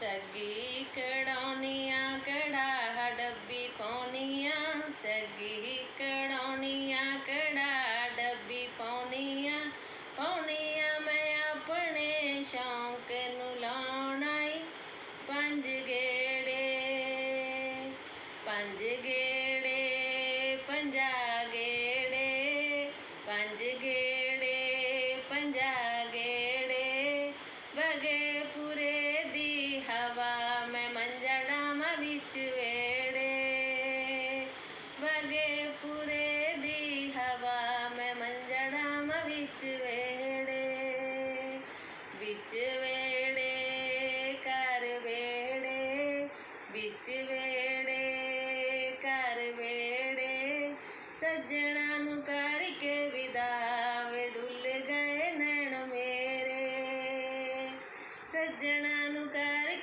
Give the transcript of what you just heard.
ਸੱਗੀ ਕੜਾਉਣੀਆਂ ਕੜਾ ਡੱਬੀ ਪਾਉਣੀਆਂ, ਸੱਗੀ ਕੜਾਉਣੀਆਂ ਕੜਾ ਡੱਬੀ ਪਾਉਣੀਆਂ ਪਾਉਣੀਆਂ ਮੈਂ ਆਪਣੇ ਸ਼ੌਂਕ ਨੂੰ ਲਾਉਣਾ ਲਾਉਣਾਈ ਪੰਜ ਗੇੜੇ ਪੰਜ ਗੇੜੇ, ਪੰਜਾ ਗੇੜੇ, ਪੰਜ ਗੇੜੇ, ਪੰਜਾ ਗੇੜੇ, ਬਗੇ ਪੂਰੇ ਪੂਰੇ ਦੀ ਹਵਾ ਮੈਂ ਮੰਜੜਾਮ ਵਿੱਚ ਵੇੜੇ ਵਿੱਚ ਵੇੜੇ ਕਰ ਵੇੜੇ, ਵਿੱਚ ਵੇੜੇ ਕਰ ਵੇੜੇ। ਸੱਜਣਾ ਨੂੰ ਕਰਕੇ ਵਿਦਾ ਵੇ ਡੁੱਲ ਗਏ ਨੈਣ ਮੇਰੇ। ਸੱਜਣਾ ਨੂੰ ਕਰਕੇ